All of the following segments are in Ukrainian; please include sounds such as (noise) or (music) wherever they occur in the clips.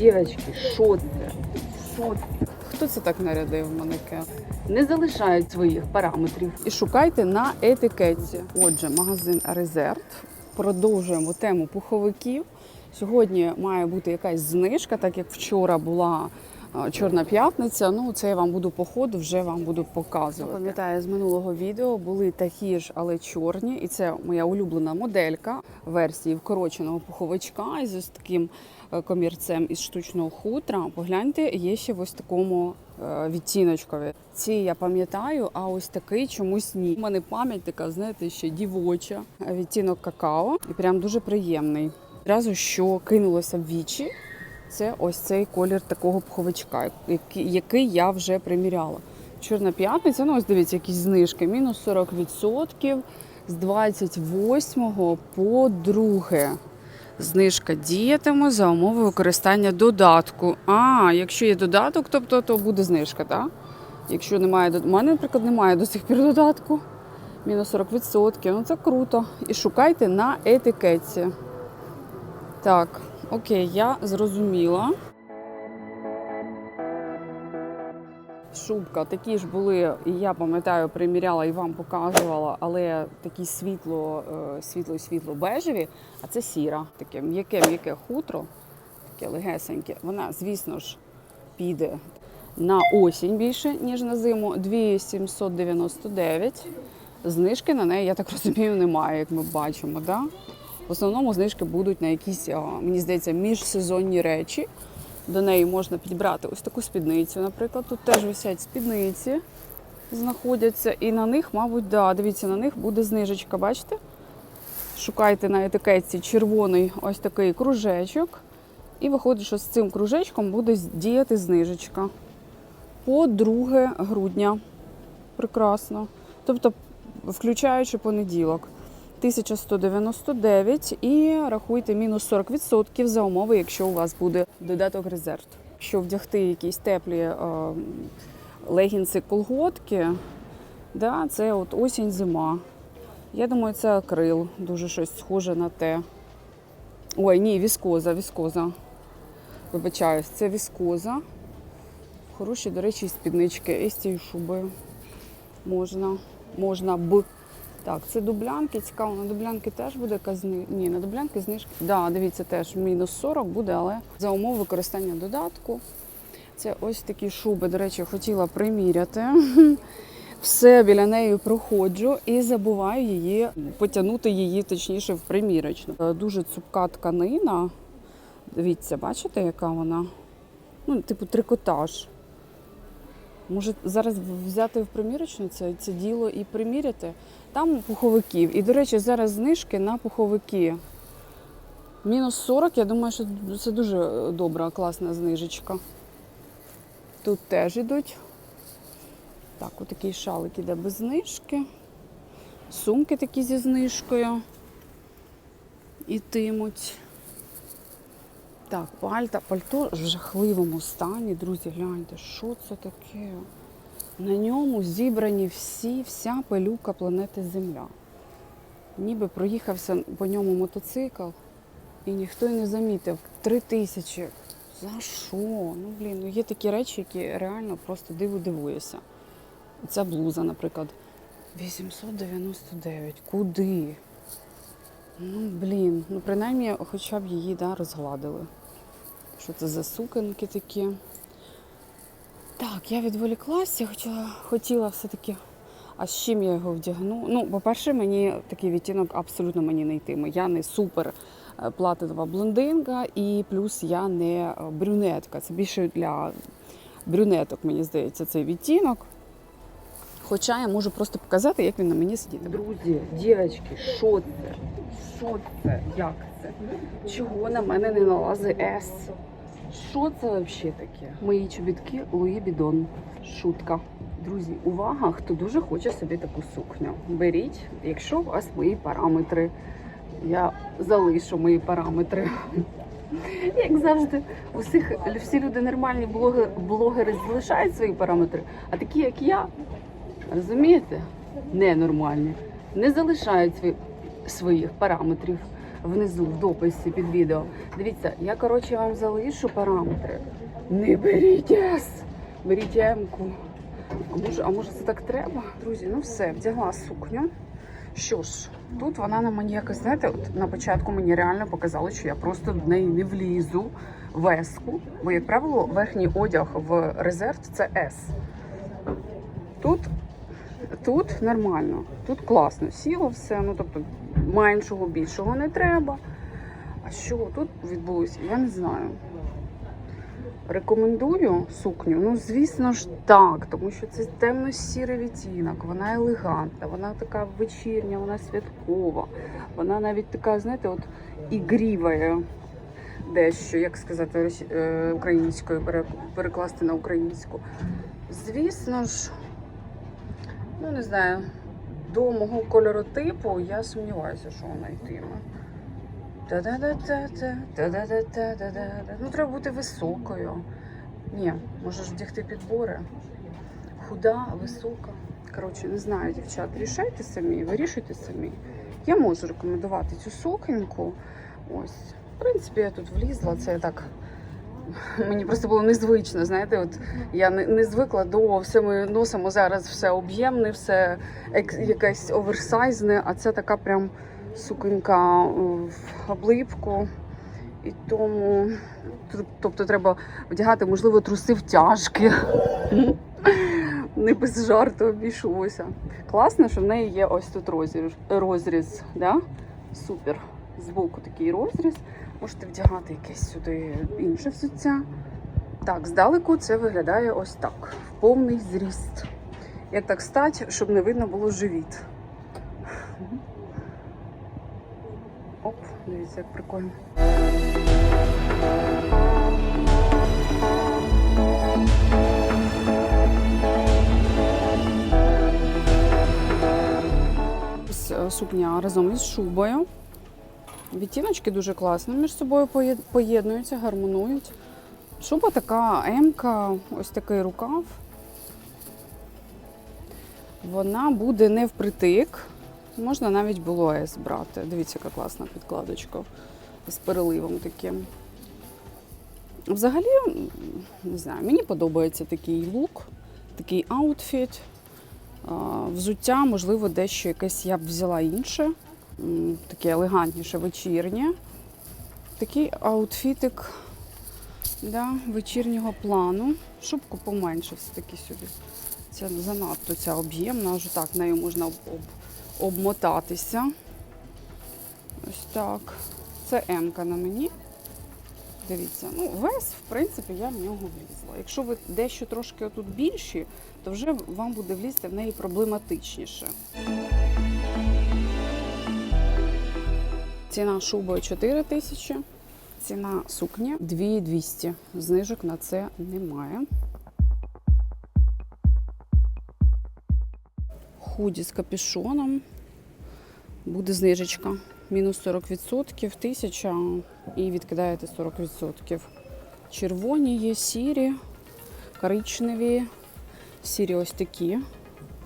Дівчатки, що це? Що це? Хто це так нарядив манекен? Не залишають своїх параметрів. І шукайте на етикетці. Отже, магазин Резерв. Продовжуємо тему пуховиків. Сьогодні має бути якась знижка, так як вчора була Чорна п'ятниця. Ну, це я вам буду по ходу, вже вам буду показувати. Пам'ятаю, з минулого відео були такі ж, але чорні. І це моя улюблена моделька версії вкороченого пуховичка із таким е, комірцем із штучного хутра. Погляньте, є ще в ось такому е, відтіночкові. Ці я пам'ятаю, а ось такий чомусь ні. У мене пам'ять така, знаєте, ще дівоча. Відтінок какао і прям дуже приємний. Одразу що кинулося в вічі, це ось цей колір такого пуховичка, який, я вже приміряла. Чорна п'ятниця, ну ось дивіться, якісь знижки, мінус 40% з 28 по 2. Знижка діятиме за умови використання додатку. А, якщо є додаток, тобто то буде знижка, так? Якщо немає У мене, наприклад, немає до сих пір додатку. Мінус 40%. Ну це круто. І шукайте на етикетці. Так, окей, я зрозуміла. Шубка такі ж були, і я пам'ятаю, приміряла і вам показувала, але такі світло, е, світло світло бежеві, а це сіра, таке м'яке, м'яке хутро, таке легесеньке. Вона, звісно ж, піде на осінь більше, ніж на зиму. 2799. Знижки на неї, я так розумію, немає, як ми бачимо. Да? В основному знижки будуть на якісь, мені здається, міжсезонні речі. До неї можна підібрати ось таку спідницю, наприклад. Тут теж висять спідниці, знаходяться. І на них, мабуть, да, дивіться, на них буде знижечка, бачите? Шукайте на етикетці червоний ось такий кружечок. І виходить, що з цим кружечком буде діяти знижечка. По 2 грудня. Прекрасно. Тобто, включаючи понеділок. 1199 і рахуйте мінус 40% за умови, якщо у вас буде додаток резерв. Якщо вдягти якісь теплі е, легінси колготки, да, це от осінь, зима. Я думаю, це акрил, дуже щось схоже на те. Ой, ні, віскоза, віскоза. Вибачаюсь, це віскоза. Хороші, до речі, спіднички. І з цією шубою можна, можна б. Так, це дублянки. Цікаво, на дублянки теж буде знижка. Ні, на дублянки знижка. Да, дивіться, теж мінус 40 буде, але за умов використання додатку. Це ось такі шуби. До речі, хотіла приміряти. (laughs) Все біля неї проходжу і забуваю її потягнути її, точніше, в примірочну. Е, Дуже цупка тканина. Дивіться, бачите, яка вона? Ну, типу трикотаж. Може зараз взяти в примірочну це, це діло і приміряти. Там пуховиків. І, до речі, зараз знижки на пуховики. Мінус 40, я думаю, що це дуже добра, класна знижечка. Тут теж ідуть. Так, отакий шалик іде без знижки. Сумки такі зі знижкою. Ітимуть. Так, пальта, пальто в жахливому стані. Друзі, гляньте, що це таке? На ньому зібрані всі, вся пилюка планети Земля. Ніби проїхався по ньому мотоцикл, і ніхто й не замітив. Три тисячі. За що? Ну, блін, ну є такі речі, які реально просто диву дивуєшся. Ця блуза, наприклад, 899. Куди? Ну, блін, ну принаймні хоча б її да, розгладили. Що це за сукенки такі? Так, я відволіклася, хотіла, хотіла все-таки. А з чим я його вдягну? Ну, по-перше, мені такий відтінок абсолютно мені не йтиме. Я не супер е, платинова блондинка, і плюс я не е, брюнетка. Це більше для брюнеток, мені здається, цей відтінок. Хоча я можу просто показати, як він на мені сидить. Друзі, дівчатки, що це? Що це? Як це? Чого на мене не налазить С? Що це взагалі таке? Мої чобітки Луї Бідон. Шутка. Друзі, увага, хто дуже хоче собі таку сукню. Беріть, якщо у вас мої параметри. Я залишу мої параметри. Як завжди, усіх всі люди нормальні блогери, блогери залишають свої параметри, а такі, як я, розумієте, ненормальні, не залишають свої, своїх параметрів. Внизу в дописі під відео. Дивіться, я коротше вам залишу параметри. Не беріть S, беріть М-ку. А може, а може це так треба? Друзі, ну все, вдягла сукню. Що ж, тут вона на мені якось, знаєте, от на початку мені реально показало, що я просто в неї не влізу в еску. Бо, як правило, верхній одяг в резерв це S. Тут, тут нормально, тут класно. Сіло все, ну тобто меншого, більшого не треба. А що тут відбулося, я не знаю. Рекомендую сукню. Ну, звісно ж, так, тому що це темно-сірий відтінок, вона елегантна, вона така вечірня, вона святкова, вона навіть така, знаєте, от ігріває дещо, як сказати, е, українською, перекласти на українську. Звісно ж, ну не знаю, до мого кольоротипу я сумніваюся, що вона йтиме. Ну, треба бути високою. Ні, можеш вдягти підбори. Худа, висока. Коротше, не знаю, дівчат, рішайте самі, вирішуйте самі. Я можу рекомендувати цю суконьку. Ось. В принципі, я тут влізла, це так. Мені просто було незвично, знаєте, от я не, не звикла до все ми носимо зараз все об'ємне, все якесь оверсайзне, а це така прям суконька в облипку. І тому, тобто, треба вдягати, можливо, труси втяжки. Не без жарту обійшлося. Класно, що в неї є ось тут розріз. розріз да? Супер. Збоку такий розріз. Можете вдягати якесь сюди інше взуття. Так, здалеку це виглядає ось так. В повний зріст. Як так стать, щоб не видно було живіт. Оп, дивіться, як прикольно. Е, Сукня разом із шубою. Відтіночки дуже класно між собою поєднуються, гармонують. Шуба така М-ка, ось такий рукав. Вона буде не впритик. Можна навіть було С брати. Дивіться, яка класна підкладочка з переливом таким. Взагалі, не знаю, мені подобається такий лук, такий аутфіт. Взуття, можливо, дещо якесь я б взяла інше, таке елегантніше, вечірнє. Такий аутфітик да, вечірнього плану. Шубку поменше все-таки сюди. Це занадто ця об'ємна, аж так нею можна об, об, обмотатися. Ось так. Це М-ка на мені. Дивіться, ну вес, в принципі, я в нього влізла. Якщо ви дещо трошки отут більші, то вже вам буде влізти в неї проблематичніше. Ціна шуби 4 тисячі, ціна сукні 2200. Знижок на це немає. Худі з капюшоном. Буде знижечка. Мінус 40%, 1000 і відкидаєте 40%. Червоні є сірі, коричневі, сірі ось такі,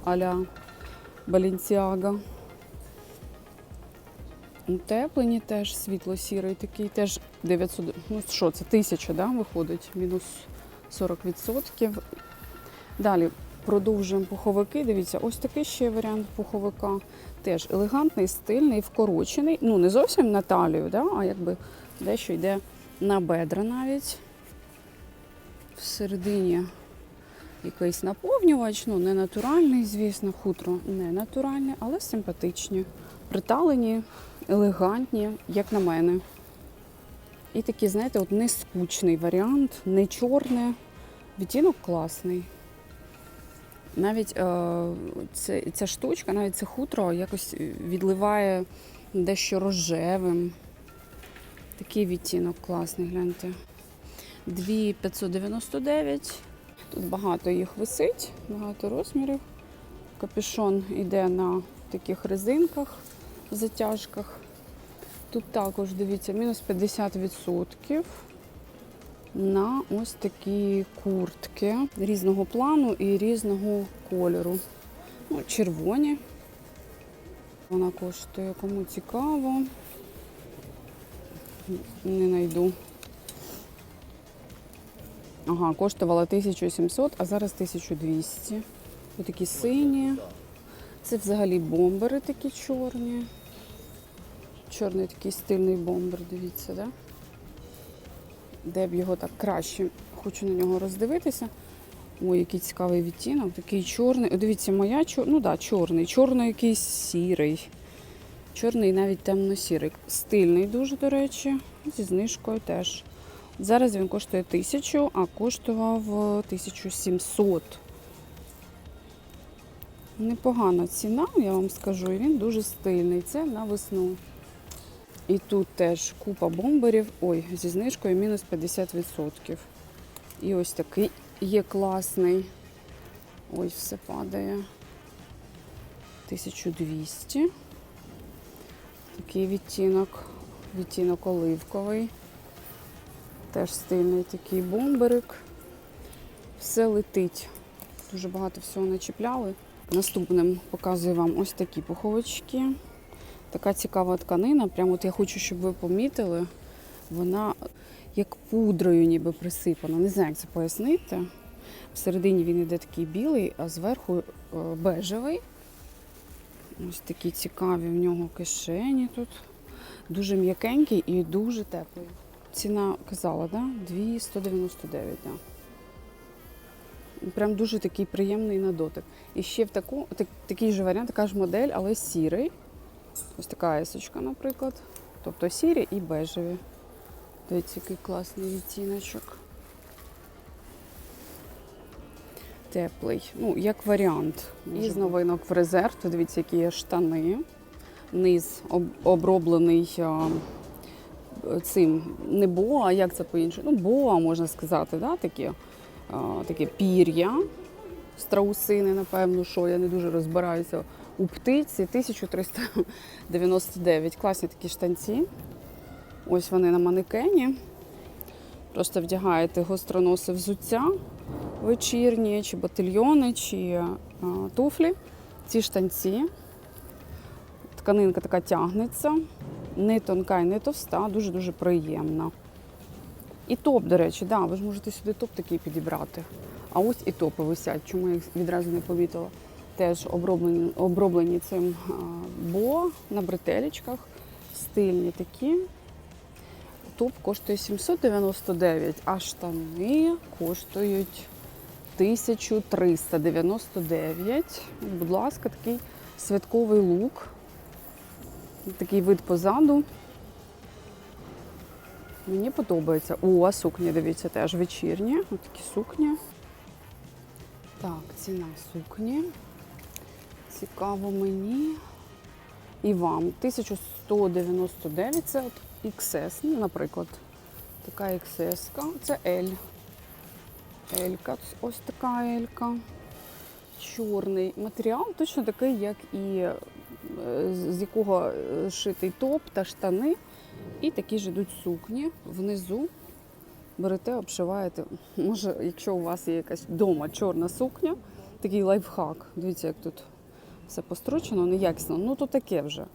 аля Balenciaga. Утеплені теж світло-сірий такий, теж 900, ну що це, 1000, да, виходить, мінус 40%. Далі продовжуємо пуховики. Дивіться, ось такий ще варіант пуховика. Теж елегантний, стильний, вкорочений. Ну, не зовсім на талію, да, а якби дещо йде на бедра навіть. Всередині якийсь наповнювач, ну не натуральний, звісно, хутро не натуральне, але симпатичні. Приталені, елегантні, як на мене. І такий, знаєте, от не скучний варіант, не чорне. Відтінок класний. Навіть е, це, ця штучка, навіть це хутро якось відливає дещо рожевим. Такий відтінок класний, гляньте. 2599. Тут багато їх висить, багато розмірів. Капюшон йде на таких резинках, затяжках. Тут також, дивіться, мінус 50% на ось такі куртки різного плану і різного кольору. Ну, червоні. Вона коштує, кому цікаво. Не знайду. Ага, коштувала 1700, а зараз 1200. Ось такі сині. Це взагалі бомбери такі чорні. Чорний такий стильний бомбер, дивіться, да? Де б його так краще. Хочу на нього роздивитися. Ой, який цікавий відтінок, такий чорний. О, дивіться, моя чор... ну да, чорний, чорний якийсь сірий. Чорний, навіть темно-сірий. Стильний дуже, до речі, зі знижкою теж. Зараз він коштує 1000, а коштував е, 1700. Непогана ціна, я вам скажу, і він дуже стильний. Це на весну. І тут теж купа бомберів. Ой, зі знижкою мінус 50%. І ось такий є класний. Ось все падає. 1200. Такий відтінок. Відтінок оливковий. Теж стильний такий бомберик. Все летить. Дуже багато всього начіпляли. Наступним показую вам ось такі пуховички. Така цікава тканина. Прямо от я хочу, щоб ви помітили. Вона як пудрою ніби присипана. Не знаю, як це пояснити. Всередині він іде такий білий, а зверху е, бежевий. Ось такі цікаві в нього кишені тут. Дуже м'якенький і дуже теплий. Ціна казала, да? 299, да. Прям дуже такий приємний на дотик. І ще в таку, так, такий же варіант, така ж модель, але сірий. Ось така есочка, наприклад. Тобто сірі і бежеві. Дивіться, який класний відтіночок. Теплий. Ну, як варіант. Із новинок в резерв. Дивіться, які є штани. Низ об- оброблений цим не боа, як це по-іншому? Ну, боа, можна сказати, да? такі, а, таке пір'я. Страусини, напевно, що я не дуже розбираюся у птиці. 1399. Класні такі штанці. Ось вони на манекені. Просто вдягаєте гостроносе взуття вечірні, чи ботильйони, чи а, туфлі. Ці штанці. Тканинка така тягнеться, не тонка і не товста, дуже-дуже приємна. І топ, до речі, да, ви ж можете сюди топ такий підібрати. А ось і топи висять, чому я їх відразу не помітила. Теж оброблені, оброблені цим бо на бретелечках. Стильні такі. Топ коштує 799, а штани коштують 1399. Будь ласка, такий святковий лук. Такий вид позаду. Мені подобається. О, а сукні, дивіться, теж вечірні. Ось такі сукні. Так, ціна сукні. Цікаво мені. І вам. 1199 це от XS, ну, наприклад. Така XS. -ка. Це L. L-ка. Ось така L-ка. Чорний матеріал, точно такий, як і е, з якого е, шитий топ та штани. І такі ж йдуть сукні. Внизу берете, обшиваєте. Може, якщо у вас є якась вдома чорна сукня, такий лайфхак. Дивіться, як тут все построчено, неякісно. Ну, то таке вже.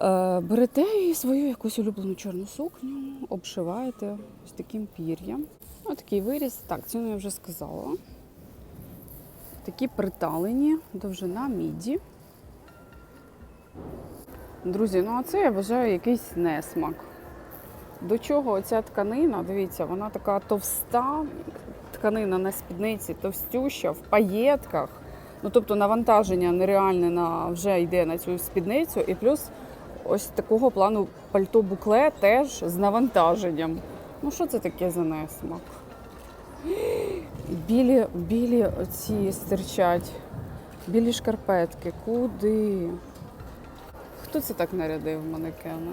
Е, Берете свою якусь улюблену чорну сукню, обшиваєте ось таким пір'ям. Ось такий виріз. Так, ціну я вже сказала. Такі приталені, довжина міді. Друзі, ну а це я вважаю якийсь несмак. До чого ця тканина, дивіться, вона така товста, тканина на спідниці товстюща, в паєтках. Ну, тобто навантаження нереальне на, вже йде на цю спідницю. І плюс ось такого плану пальто букле теж з навантаженням. Ну, що це таке за несмак? Білі, білі оці стирчать, білі шкарпетки. Куди? Хто це так нарядив манекена?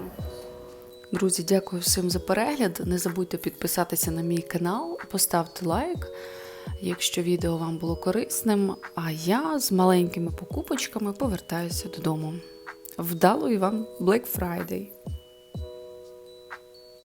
Друзі, дякую всім за перегляд. Не забудьте підписатися на мій канал, поставте лайк, якщо відео вам було корисним. А я з маленькими покупочками повертаюся додому. Вдалої вам Black Friday!